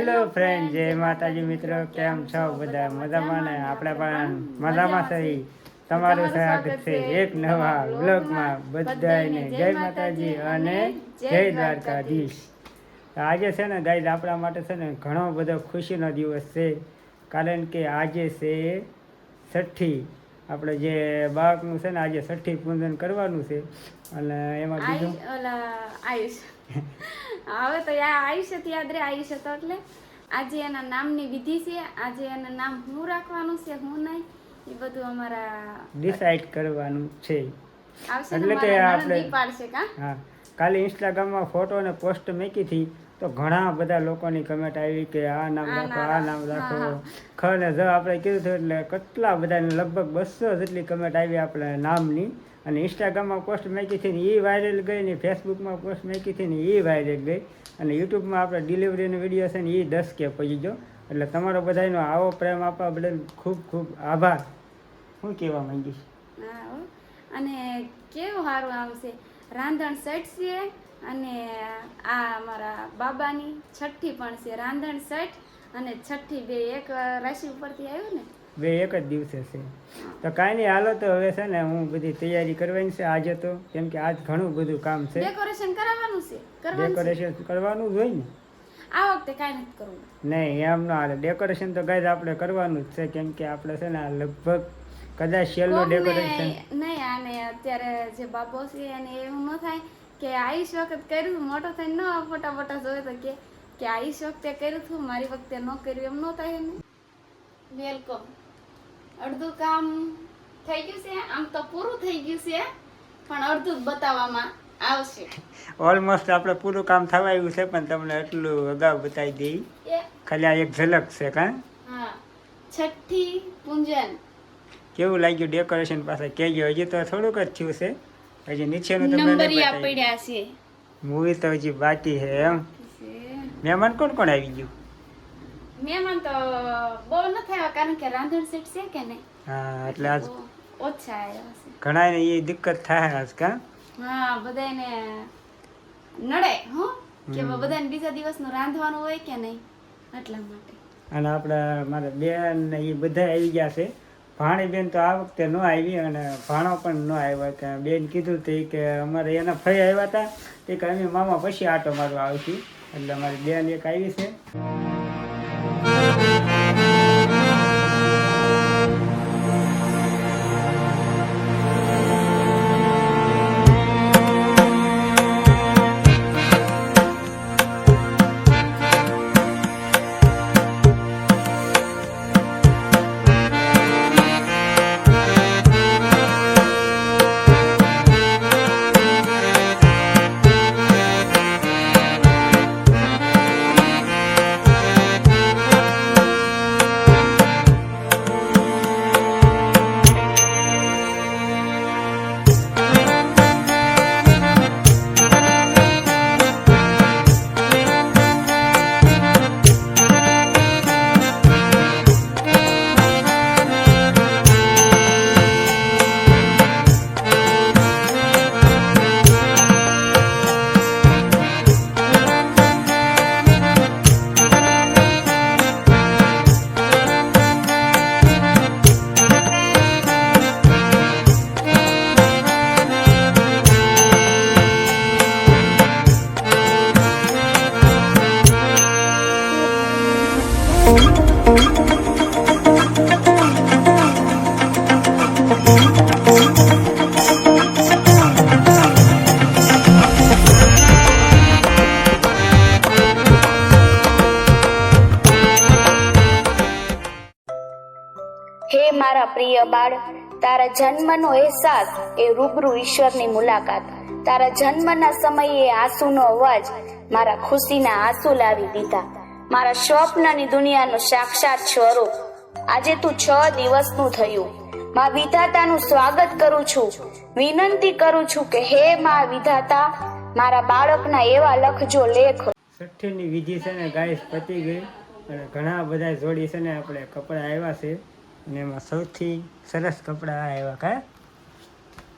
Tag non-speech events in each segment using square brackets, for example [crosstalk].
Hello friend જય માતાજી મિત્રો. કેમ છો? બધા મજામાં ને? આપણે પણ મજામાં છે. તમારું સ્વાગત છે એક નવા વ્લોગમાં બધાને જય માતાજી અને જય દ્વારકાધીશ. આજે છે ને ગાઈઝ આપણા માટે છે ને ઘણો બધો ખુશીનો દિવસ છે. કારણ કે આજે છે છઠ્ઠી. આપણે જે બાળકનું છે ને આજે છઠ્ઠી પૂજન કરવાનું છે. અને એમાં બીજું? આયુષ. હવે તો યા આયુષ્યથી યાદ રહે આયુષ્ય તો એટલે. આજે એના નામની વિધિ છે આજે એના નામ હું રાખવાનું છે હું નહીં એ બધું અમારા ડિસાઈડ કરવાનું છે. એટલે કે આપણે- હા કાલે ઇન્સ્ટાગ્રામમાં ફોટો અને પોસ્ટ મૂકી હતી તો ઘણા બધા લોકોની કમેન્ટ આવી કે આ નામ રાખો આ નામ રાખો. ખર જ આપણે કીધું હતું એટલે કેટલા બધાને લગભગ બસો જેટલી કમેન્ટ આવી આપણે નામની. અને ઇન્સ્ટાગ્રામમાં પોસ્ટ મૂકી હતી ને એ વાયરલ ગઈ ને ફેસબુકમાં પોસ્ટ મૂકી હતી ને એ વાયરલ ગઈ. અને યુટ્યુબમાં આપણે ડિલિવરીનો વીડિયો છે ને એ દસ કે પહોંચી ગયો. એટલે તમારો બધાનો આવો પ્રેમ આપવા બદલ ખૂબ ખૂબ આભાર. હું કહેવા માંગીશ? અને કેવું સારું છે રાંધણ સેટ છે અને આ અમારા બાબાની છઠ્ઠી પણ છે રાંધણ સેટ અને છઠ્ઠી બે એક રાશિ ઉપરથી આવ્યું ને? બે એક જ દિવસે છે. તો કાંઈ નહીં હાલો તો હવે છે ને હું બધી તૈયારી કરવાની છે આજે તો કેમ કે આજ ઘણું બધું કામ છે. ડેકોરેશન કરાવવાનું છે? ડેકોરેશન કરવાનું જ હોય ને? આ વખતે કાંઈ નથી કરવું. નહીં એમ ના હાલે. ડેકોરેશન તો ગાય આપણે કરવાનું જ છે કેમ કે આપણે છે ને લગભગ કદાચ છેલ્લું ડેકોરેશન નહીં આને અત્યારે જે બાબો છે એને એવું ન થાય કે આયુષ વખત કર્યું હતું, મોટો થઈને ન ફોટા ફોટા જોવે તો કે કે આયુષ વખતે કર્યું હતું મારી વખતે ન કર્યું એમ ન થાય ને વેલકમ. અડધું કામ થઈ ગયું છે આમ તો પૂરું થઈ ગયું છે પણ અડધું જ બતાવવામાં આવશે. ઓલમોસ્ટ આપણે પૂરું કામ થવા આવ્યું છે પણ તમને એટલું અગાઉ બતાવી દઈ. ખાલી આ એક ઝલક છે કાં? હા છઠ્ઠી પૂંજન. કેવું લાગ્યું ડેકોરેશન પાસે કહેજો હજી તો થોડુંક જ થયું છે. હજી નીચેનું નંબર પડ્યા છે. મૂવી તો હજી બાકી છે એમ. મહેમાન કોણ કોણ આવી ગયું? મહેમાન તો બહુ નથી આવ્યા કારણ કે રાંધણ સેટ છે કે નહીં? હા એટલે આજ ઓછા આવ્યા છે. ઘણા ને એ દિક્કત થાય આજ કા? હા બધાને નડે હો? કે બધાને બીજા દિવસનું રાંધવાનું હોય કે નહીં? એટલા માટે. અને આપણા મારા બેન ને એ બધા આવી ગયા છે. ભાણી બેન તો આ વખતે ન આવી અને ભાણો પણ ન આવ્યો કે બેન કીધું તે કે અમારે એના ફરી આવ્યા હતા. તે કે અમે મામા પછી આટો મારવા આવશું. એટલે અમારી બેન એક આવી છે. હે મારા પ્રિય બાળ, તારા જન્મનો અહેસાસ એ રૂબરૂ ઈશ્વરની મુલાકાત. તારા જન્મના સમયે આંસુનો અવાજ મારા ખુશીના આંસુ લાવી દીધા. મારા સ્વપ્નની દુનિયાનું સાક્ષાત સ્વરૂપ. આજે તું છ દિવસનું થયું. મા વિધાતાનું સ્વાગત કરું છું. વિનંતી કરું છું કે હે મા વિધાતા મારા બાળકના એવા લખજો લેખ. છઠ્ઠીની વિધિ છે ને ગાય પતી ગઈ અને ઘણા બધા જોડી છે ને આપણે કપડાં આવ્યા છે. અને એમાં સૌથી સરસ કપડાં આવ્યા કા?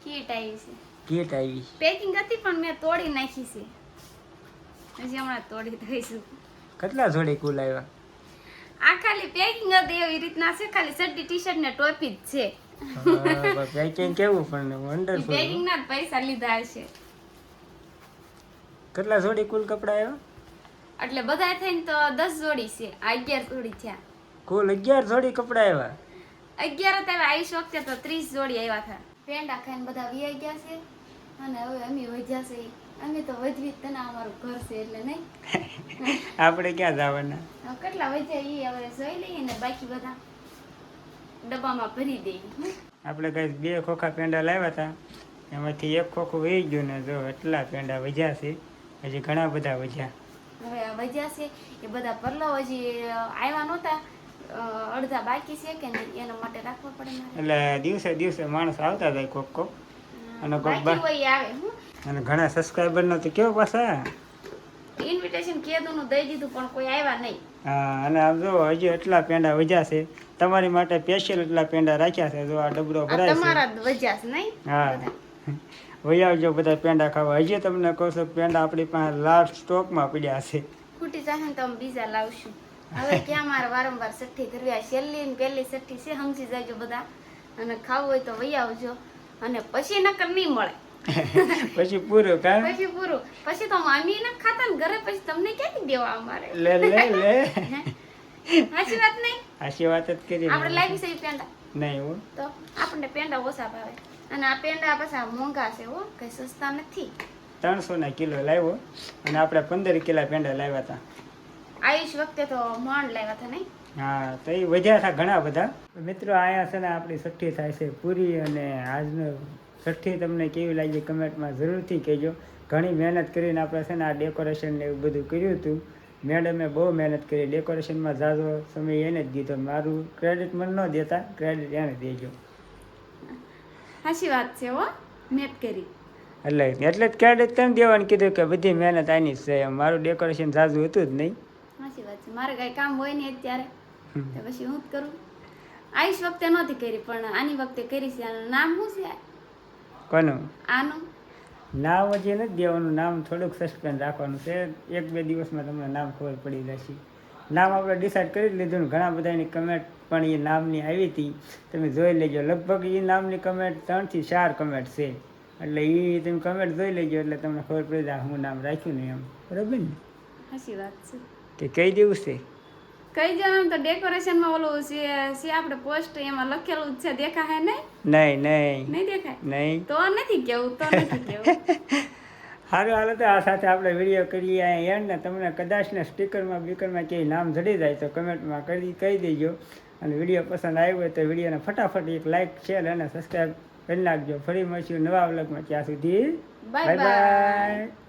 કીટ આવી છે. કીટ આવી પેકિંગ હતી પણ મેં તોડી નાખી છે. હજી હમણાં તોડી દઈશું. કેટલા જોડી કુલ આવ્યા? આ ખાલી પેકિંગ હતી એવી રીતના છે ખાલી સડ્ડી ટી શર્ટ ને ટોપી જ છે. પેકિંગ કેવું પણ વન્ડરફુલ પેકિંગ ના પૈસા લીધા છે કેટલા જોડી કુલ કપડા આવ્યા? એટલે બધા થઈને તો દસ જોડી છે આ અગિયાર જોડી થયા. કુલ અગિયાર જોડી કપડા આવ્યા? અગિયાર હતા આવીશ વખતે તો ત્રીસ જોડી આવ્યા હતા. પેંડા ખાઈને બધા વીઆઈ ગયા છે અને હવે અમે વધ્યા છે. અમે તો વધવી તને અમારું ઘર છે એટલે નહીં. [laughs] આપણે ક્યાં જવાના? કેટલા વધ્યા એ હવે જોઈ લઈએ ને બાકી બધા. ડબ્બામાં ભરી દઈએ. આપણે કઈ બે ખોખા પેંડા લાવ્યા હતા. એમાંથી એક ખોખું વહી ગયું ને જો એટલા પેંડા વજ્યા છે. હજી ઘણા બધા વજ્યા હવે આ વધ્યા છે. એ બધા પરલો હજી આવ્યા નહોતા. અડધા બાકી છે કે નહીં? એના માટે રાખવા પડે એટલે દિવસે દિવસે માણસ આવતા હતા કોક કોક. અને અને ઘણા સબસ્ક્રાઇબર નો તો કેવો પાછા? ઇન્વિટેશન કીધું દઈ દીધું પણ કોઈ આવ્યા નહીં. હા અને આમ જો હજી એટલા પેંડા વજ્યા છે. તમારી માટે સ્પેશિયલ એટલા પેંડા રાખ્યા છે. જો આ ડબરો ભરાય છે. તમારા વજ્યા છે નહીં? હા. વહી આવજો બધા પેંડા ખાવા. હજી તમને કહું છું પેંડા આપણી પાસે લાસ્ટ સ્ટોકમાં પડ્યા છે. ખૂટી જશે ને તો અમે બીજા લાવશું. હવે ક્યાં મારે વારંવાર સઠ્ઠી કરવી આ છેલ્લી ને પહેલી સઠ્ઠી છે સમજી જાજો બધા. અને ખાવું હોય તો વહી આવજો. અને પછી નકર નહીં મળે. [laughs] પછી પૂરું કા? પછી પૂરું. પછી તો મામી ને ખાતા ને ઘરે પછી તમને ક્યાંથી દેવા અમારે? લે લે લે. [laughs] હાચી વાત નહીં? આશી વાત જ કરી આપણે લાવી છે પેંડા. નહીં હો. તો આપણને પેંડા ઓછા ભાવે. અને આ પેંડા પાછા મોંઘા છે હો કઈ સસ્તા નથી. ત્રણસો ના કિલો લાવ્યો. અને આપણે પંદર કિલા પેંડા લાવ્યા હતા. આયુષ વખતે તો મોણ લાવ્યા હતા નહીં? હા તો એ વધ્યા હતા ઘણા બધા. મિત્રો અહીંયા છે ને આપણી છઠ્ઠી થાય છે પૂરી અને આજનો છઠ્ઠી તમને કેવી લાગી કમેન્ટમાં જરૂરથી કહેજો. ઘણી મહેનત કરીને આપણે છે ને આ ડેકોરેશન ને એવું બધું કર્યું હતું. મેડમે બહુ મહેનત કરી. ડેકોરેશનમાં ઝાઝો સમય એને જ દીધો. મારું ક્રેડિટ મને ન દેતા ક્રેડિટ એને દેજો. સાચી વાત છે હો મેં કરી. એટલે એટલે જ ક્રેડિટ તને દેવાનું કીધું કે બધી મહેનત આની જ છે. મારું ડેકોરેશન ઝાઝું હતું જ નહીં. સાચી વાત છે. મારે કાંઈ કામ હોય ને અત્યારે. તો પછી હું જ કરું. આયુષ વખતે નહોતી કરી પણ આની વખતે કરી છે. આનું નામ શું છે? કોનું? આનું? નામ હજી નથી દેવાનું નામ થોડુંક સસ્પેન્ડ રાખવાનું છે. એક બે દિવસમાં તમને નામ ખબર પડી જશે. નામ આપણે ડિસાઈડ કરી જ લીધું ઘણા બધાની કમેન્ટ પણ એ નામની આવી હતી. તમે જોઈ લેજો લગભગ એ નામની કમેન્ટ ત્રણથી ચાર કમેન્ટ છે. એટલે એ તમે કમેન્ટ જોઈ લેજો એટલે તમને ખબર પડી જાય હું નામ રાખ્યું ને એમ. બરાબર ને? સાચી વાત છે. તે કઈ દેવું છે. કઈ જવાનું તો ડેકોરેશનમાં ઓલું છે છે આપણે પોસ્ટ એમાં લખેલું જ છે દેખાય નહીં? નહીં નહીં. નહીં દેખાય? નહીં. તો નથી કેવું તો નથી કેવું. [laughs] સારું હાલો તો આ સાથે આપણે વીડિયો કરીએ અહીંયા એન્ડ ને. તમને કદાચ ને સ્ટીકરમાં બીકરમાં ક્યાંય નામ જડી જાય તો કમેન્ટમાં કરી કહી દેજો. અને વીડિયો પસંદ આવ્યો હોય તો વિડીયોને ફટાફટ એક લાઇક શેર અને સબસ્ક્રાઈબ કરી નાખજો. ફરી મળશું નવા વ્લોગમાં ત્યાં સુધી બાય bye.